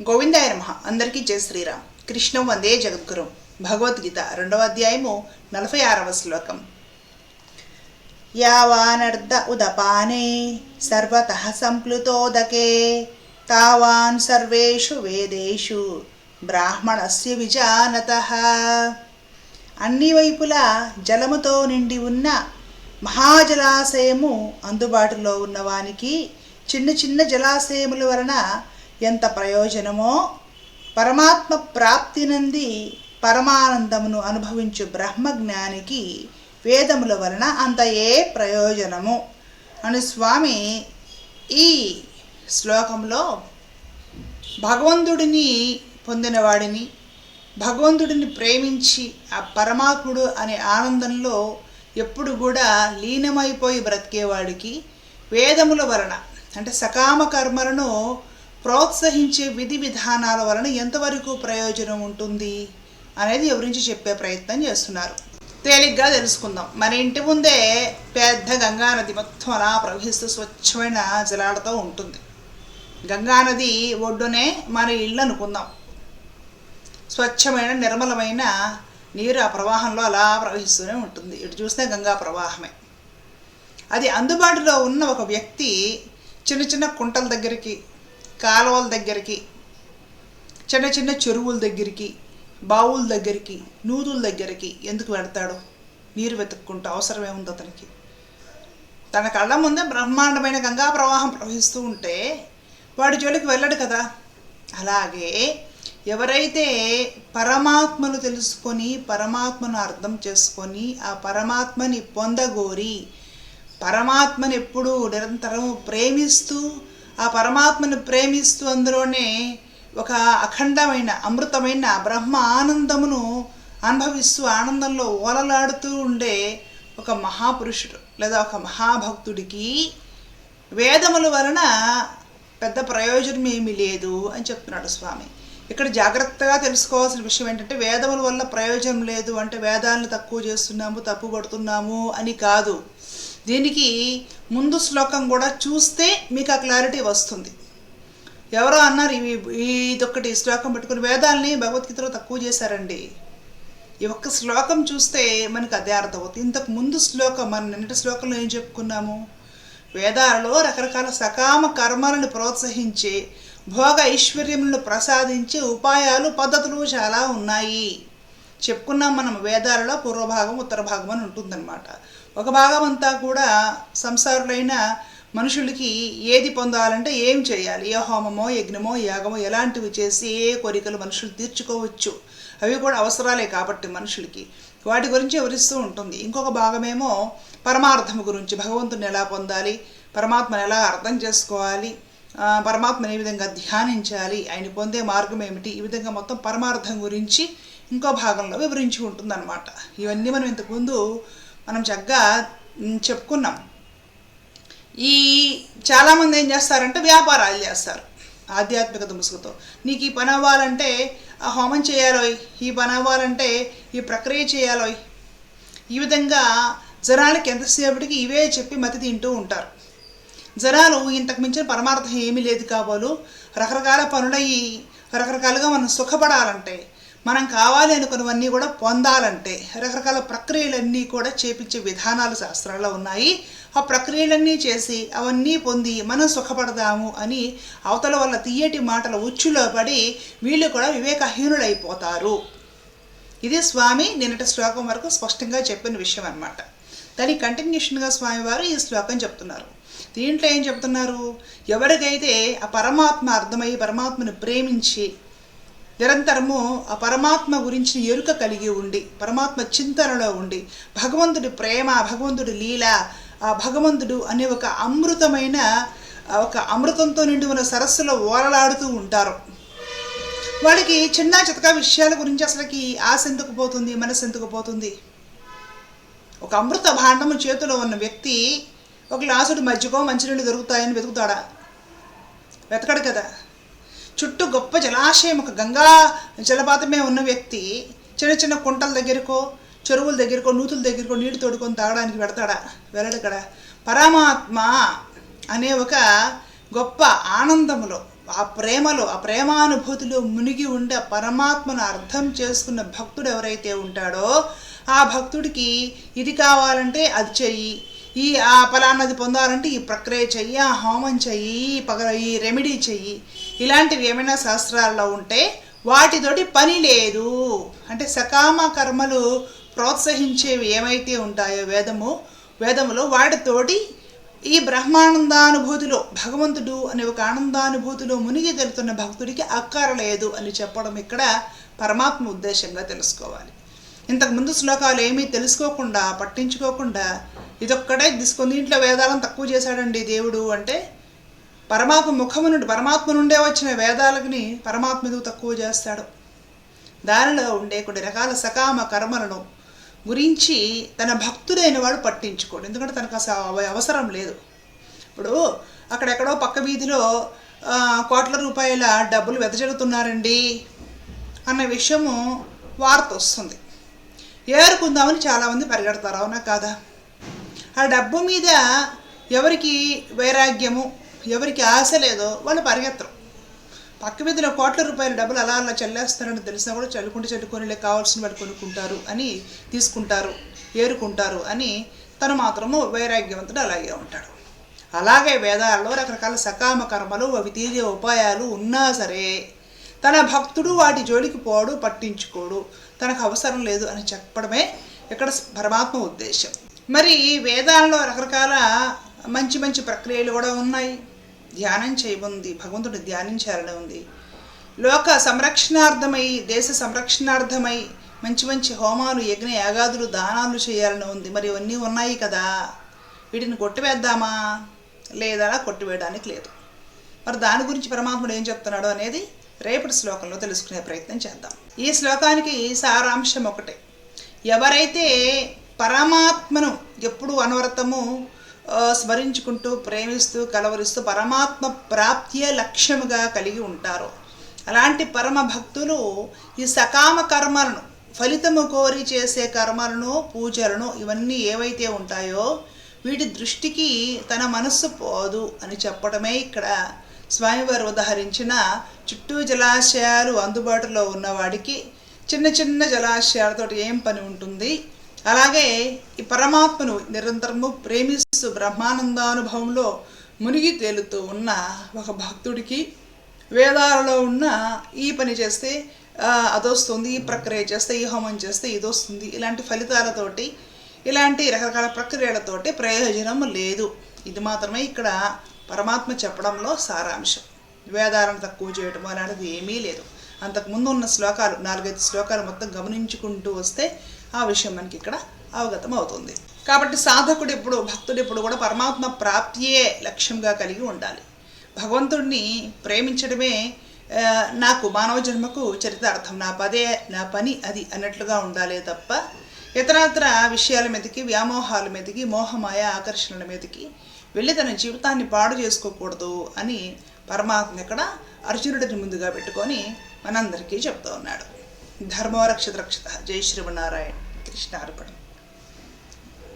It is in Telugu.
గోవిందాయ నమ అందరికీ జయ శ్రీరామ్. కృష్ణం వందే జగద్గురు. భగవద్గీత రెండవ అధ్యాయము నలభై ఆరవ శ్లోకం. యావానర్ధ ఉదపానే సర్వత సంప్లుతోదకే. తావాన్ సర్వేషు వేదేషు బ్రాహ్మణస్య విజానత. అన్ని వైపులా జలముతో నిండి ఉన్న మహాజలాశయము అందుబాటులో ఉన్నవానికి చిన్న చిన్న జలాశయముల వలన ఎంత ప్రయోజనమో పరమాత్మ ప్రాప్తి నంది పరమానందమును అనుభవించు బ్రహ్మజ్ఞానికి వేదముల వలన అంత ఏ ప్రయోజనము. అని స్వామి ఈ శ్లోకంలో భగవంతుడిని పొందినవాడిని భగవంతుడిని ప్రేమించి ఆ పరమాత్ముడు అనే ఆనందంలో ఎప్పుడు కూడా లీనమైపోయి బ్రతికేవాడికి వేదముల వలన అంటే సకామ కర్మలను ప్రోత్సహించే విధి విధానాల వలన ఎంతవరకు ప్రయోజనం ఉంటుంది అనేది వివరించి చెప్పే ప్రయత్నం చేస్తున్నారు. తేలిగ్గా తెలుసుకుందాం. మన ఇంటి ముందే పెద్ద గంగానది మొత్తం అలా ప్రవహిస్తూ స్వచ్ఛమైన జలాలతో ఉంటుంది. గంగానది ఒడ్డునే మన ఇళ్ళు అనుకుందాం. స్వచ్ఛమైన నిర్మలమైన నీరు ఆ ప్రవాహంలో అలా ప్రవహిస్తూనే ఉంటుంది. ఇటు చూస్తే గంగా ప్రవాహమే. అది అందుబాటులో ఉన్న ఒక వ్యక్తి చిన్న చిన్న కుంటల దగ్గరికి కాలువల దగ్గరికి చిన్న చిన్న చెరువుల దగ్గరికి బావుల దగ్గరికి నూతుల దగ్గరికి ఎందుకు వెడతాడు నీరు వెతుక్కుంటూ అవసరం ఉంది అతనికి. తన కళ్ళ ముందే బ్రహ్మాండమైన గంగా ప్రవాహం ప్రవహిస్తూ ఉంటే వాడి జోలికి వెళ్ళడు కదా. అలాగే ఎవరైతే పరమాత్మను తెలుసుకొని పరమాత్మను అర్థం చేసుకొని ఆ పరమాత్మని పొందగోరి పరమాత్మని ఎప్పుడూ నిరంతరం ప్రేమిస్తూ ఆ పరమాత్మను ప్రేమిస్తూ అందులోనే ఒక అఖండమైన అమృతమైన బ్రహ్మ ఆనందమును అనుభవిస్తూ ఆనందంలో ఓలలాడుతూ ఉండే ఒక మహాపురుషుడు లేదా ఒక మహాభక్తుడికి వేదముల వలన పెద్ద ప్రయోజనం ఏమీ లేదు అని చెప్తున్నాడు స్వామి. ఇక్కడ జాగ్రత్తగా తెలుసుకోవాల్సిన విషయం ఏంటంటే వేదముల వల్ల ప్రయోజనం లేదు అంటే వేదాలను తక్కువ చేస్తున్నాము తప్పు పడుతున్నాము అని కాదు. దీనికి ముందు శ్లోకం కూడా చూస్తే మీకు ఆ క్లారిటీ వస్తుంది. ఎవరో అన్నారు ఇవి ఇదొక్కటి శ్లోకం పెట్టుకుని వేదాలని భగవద్గీతలో తక్కువ చేశారండి. ఈ ఒక్క శ్లోకం చూస్తే మనకు అదే అర్థమవుతుంది. ఇంతకు ముందు శ్లోకం మన నిన్నటి శ్లోకంలో ఏం చెప్పుకున్నాము? వేదాలలో రకరకాల సకామ కర్మలను ప్రోత్సహించే భోగ ఐశ్వర్యములను ప్రసాదించే ఉపాయాలు పద్ధతులు చాలా ఉన్నాయి. చెప్పుకున్నాం మనం వేదాలలో పూర్వభాగం ఉత్తర భాగం అని ఉంటుందన్నమాట. ఒక భాగం అంతా కూడా సంసారులైన మనుషులకి ఏది పొందాలంటే ఏం చేయాలి? ఏ హోమమో యజ్ఞమో యాగమో ఎలాంటివి చేసి ఏ కోరికలు మనుషులు తీర్చుకోవచ్చు? అవి కూడా అవసరాలే కాబట్టి మనుషులకి. వాటి గురించి వివరిస్తూ ఉంటుంది. ఇంకొక భాగమేమో పరమార్థము గురించి. భగవంతుని ఎలా పొందాలి? పరమాత్మను ఎలా అర్థం చేసుకోవాలి? పరమాత్మని ఏ విధంగా ధ్యానించాలి? ఆయన పొందే మార్గం ఏమిటి? ఈ విధంగా మొత్తం పరమార్థం గురించి ఇంకో భాగంలో వివరించి ఉంటుందన్నమాట. ఇవన్నీ మనం ఇంతకుముందు మనం చక్కగా చెప్పుకున్నాం. ఈ చాలామంది ఏం చేస్తారంటే వ్యాపారాలు చేస్తారు. ఆధ్యాత్మికత ముసుగుతో నీకు ఈ పని అవ్వాలంటే ఆ హోమం చేయాలో ఈ పని అవ్వాలంటే ఈ ప్రక్రియ చేయాలో ఈ విధంగా జనాలకి ఎంతసేపటికి ఇవే చెప్పి మతి తింటూ ఉంటారు. జనాలు ఇంతకు మించిన పరమార్థం ఏమీ లేదు కాబోలు. రకరకాల పనులయ్యి రకరకాలుగా మనం సుఖపడాలంటే మనం కావాలి అనుకున్నవన్నీ కూడా పొందాలంటే రకరకాల ప్రక్రియలన్నీ కూడా చేపించే విధానాలు శాస్త్రాల్లో ఉన్నాయి. ఆ ప్రక్రియలన్నీ చేసి అవన్నీ పొంది మనం సుఖపడదాము అని అవతల వల్ల తీయటి మాటల ఉచ్చులో పడి వీళ్ళు కూడా వివేకహీనులైపోతారు. ఇది స్వామి నిన్నటి శ్లోకం వరకు స్పష్టంగా చెప్పిన విషయం అనమాట దాని కంటిన్యూషన్గా స్వామివారు ఈ శ్లోకం చెప్తున్నారు. దీంట్లో ఏం చెప్తున్నారు? ఎవరికైతే ఆ పరమాత్మ అర్థమై పరమాత్మను ప్రేమించి నిరంతరము ఆ పరమాత్మ గురించి ఎరుక కలిగి ఉండి పరమాత్మ చింతనలో ఉండి భగవంతుడి ప్రేమ భగవంతుడి లీల ఆ భగవంతుడు అనే ఒక అమృతమైన ఒక అమృతంతో నిండి ఉన్న సరస్సులో ఓలలాడుతూ ఉంటారు. వాళ్ళకి చిన్న చితక విషయాల గురించి అసలుకి ఆశ ఎందుకు పోతుంది మనసు ఎందుకు పోతుంది? ఒక అమృత భాండము చేతిలో ఉన్న వ్యక్తి ఒక గ్లాసుడు మజ్జిగో మంచినీళ్ళు దొరుకుతాయని వెతుకుతాడా? వెతకడు కదా. చుట్టూ గొప్ప జలాశయం ఒక గంగా జలపాతమే ఉన్న వ్యక్తి చిన్న చిన్న కుంటల దగ్గరకో చెరువుల దగ్గరకో నూతుల దగ్గరకో నీళ్ళు తోడుకొని తాగడానికి పెడతాడా వెళ్ళడు కదా. పరమాత్మ అనే ఒక గొప్ప ఆనందములో ఆ ప్రేమలో ఆ ప్రేమానుభూతిలో మునిగి ఉండే పరమాత్మను అర్థం చేసుకున్న భక్తుడు ఎవరైతే ఉంటాడో ఆ భక్తుడికి ఇది కావాలంటే అది చెయ్యి. ఈ ఆ ఫలానది పొందాలంటే ఈ ప్రక్రియ చెయ్యి ఆ హోమం చెయ్యి ఈ పగ ఈ రెమెడీ చెయ్యి. ఇలాంటివి ఏమైనా శాస్త్రాల్లో ఉంటే వాటితోటి పని లేదు. అంటే సకామ కర్మలు ప్రోత్సహించేవి ఏమైతే ఉంటాయో వేదము వేదములో వాటితోటి ఈ బ్రహ్మానందానుభూతిలో భగవంతుడు అనే ఒక ఆనందానుభూతిలో మునిగి తెలుతున్న భక్తుడికి అక్కరలేదు అని చెప్పడం ఇక్కడ పరమాత్మ ఉద్దేశంగా తెలుసుకోవాలి. ఇంతకు ముందు శ్లోకాలు ఏమీ తెలుసుకోకుండా పట్టించుకోకుండా ఇదొక్కడే తీసుకొని ఇంట్లో వేదాలను తక్కువ చేశాడండి దేవుడు అంటే పరమాత్మ ముఖము నుండి పరమాత్మ నుండే వచ్చిన వేదాలని పరమాత్మ ఎందుకు తక్కువ చేస్తాడు. దానిలో ఉండే కొన్ని రకాల సకామ కర్మలను గురించి తన భక్తుడైన వాడు పట్టించుకోడు. ఎందుకంటే తనకు అసలు అవ- అవసరం లేదు. ఇప్పుడు అక్కడెక్కడో పక్క వీధిలో కోట్ల రూపాయల డబ్బులు వెదజల్లుతున్నారండి అన్న విషయము వార్త వస్తుంది. ఏరుకుందామని చాలామంది పరిగెడతారు. అవునా కాదా? ఆ డబ్బు మీద ఎవరికి వైరాగ్యము ఎవరికి ఆశ లేదో వాళ్ళు పరిగెత్తరు. పక్క మీదలో కోట్ల రూపాయల డబ్బులు అలా అలా చల్లేస్తారని తెలిసినా కూడా చల్లుకుంటే చల్లుకొని కావాల్సిన వాళ్ళు కొనుక్కుంటారు అని తీసుకుంటారు ఏరుకుంటారు అని తను మాత్రము వైరాగ్యవంతుడు అలాగే ఉంటాడు. అలాగే వేదాల్లో రకరకాల సకామ కర్మలు అవి తీరే ఉపాయాలు ఉన్నా సరే తన భక్తుడు వాటి జోలికి పోడు పట్టించుకోడు తనకు అవసరం లేదు అని చెప్పడమే ఇక్కడ పరమాత్మ ఉద్దేశం మరి వేదాల్లో రకరకాల మంచి మంచి ప్రక్రియలు కూడా ఉన్నాయి. ధ్యానం చేయముంది భగవంతుడు ధ్యానించాలని ఉంది. లోక సంరక్షణార్థమై దేశ సంరక్షణార్థమై మంచి మంచి హోమాలు యజ్ఞ యాగాదులు దానాలు చేయాలని ఉంది. మరి ఇవన్నీ ఉన్నాయి కదా. వీటిని కొట్టివేద్దామా? లేదా కొట్టివేయడానికి లేదు. మరి దాని గురించి పరమాత్ముడు ఏం చెప్తున్నాడు అనేది రేపటి శ్లోకంలో తెలుసుకునే ప్రయత్నం చేద్దాం. ఈ శ్లోకానికి సారాంశం ఒకటే. ఎవరైతే పరమాత్మను ఎప్పుడు అనవరతము స్మరించుకుంటూ ప్రేమిస్తూ కలవరిస్తూ పరమాత్మ ప్రాప్తియే లక్ష్యముగా కలిగి ఉంటారు. అలాంటి పరమ భక్తులు ఈ సకామ కర్మలను ఫలితము కోరి చేసే కర్మలను పూజలను ఇవన్నీ ఏవైతే ఉంటాయో వీటి దృష్టికి తన మనస్సు పోదు అని చెప్పడమే ఇక్కడ స్వామివారు ఉదహరించిన చుట్టూ జలాశయాలు అందుబాటులో ఉన్నవాడికి చిన్న చిన్న జలాశయాలతో ఏం పని ఉంటుంది? అలాగే ఈ పరమాత్మను నిరంతరము ప్రేమిస్తూ బ్రహ్మానందానుభవంలో మునిగి తేలుతూ ఉన్న ఒక భక్తుడికి వేదాలలో ఉన్న ఈ పని చేస్తే అదొస్తుంది ఈ ప్రక్రియ చేస్తే ఈ హోమం చేస్తే ఇదొస్తుంది. ఇలాంటి ఫలితాలతోటి ఇలాంటి రకరకాల ప్రక్రియలతోటి ప్రయోజనం లేదు. ఇది మాత్రమే ఇక్కడ పరమాత్మ చెప్పడంలో సారాంశం. వేదాలను తక్కువ చేయటం అలాంటిది ఏమీ లేదు. అంతకుముందు ఉన్న శ్లోకాలు నాలుగైదు శ్లోకాలు మొత్తం గమనించుకుంటూ వస్తే ఆ విషయం మనకి ఇక్కడ అవగతం అవుతుంది కాబట్టి సాధకుడు ఎప్పుడు భక్తుడు ఎప్పుడు కూడా పరమాత్మ ప్రాప్తియే లక్ష్యంగా కలిగి ఉండాలి. భగవంతుడిని ప్రేమించడమే నాకు మానవ జన్మకు చరితార్థం. నా పదే నా పని అది అన్నట్లుగా ఉండాలే తప్ప ఇతరత్ర విషయాల మీదకి వ్యామోహాల మీదకి మోహమాయ ఆకర్షణల మీదకి వెళ్ళి తన జీవితాన్ని పాడు చేసుకోకూడదు అని పరమాత్మ ఇక్కడ అర్జునుడిని ముందుగా పెట్టుకొని మనందరికీ చెప్తూ ఉన్నాడు. ధర్మో రక్షత రక్షత. జై శ్రీమన్నారాయణ. acreditaram para.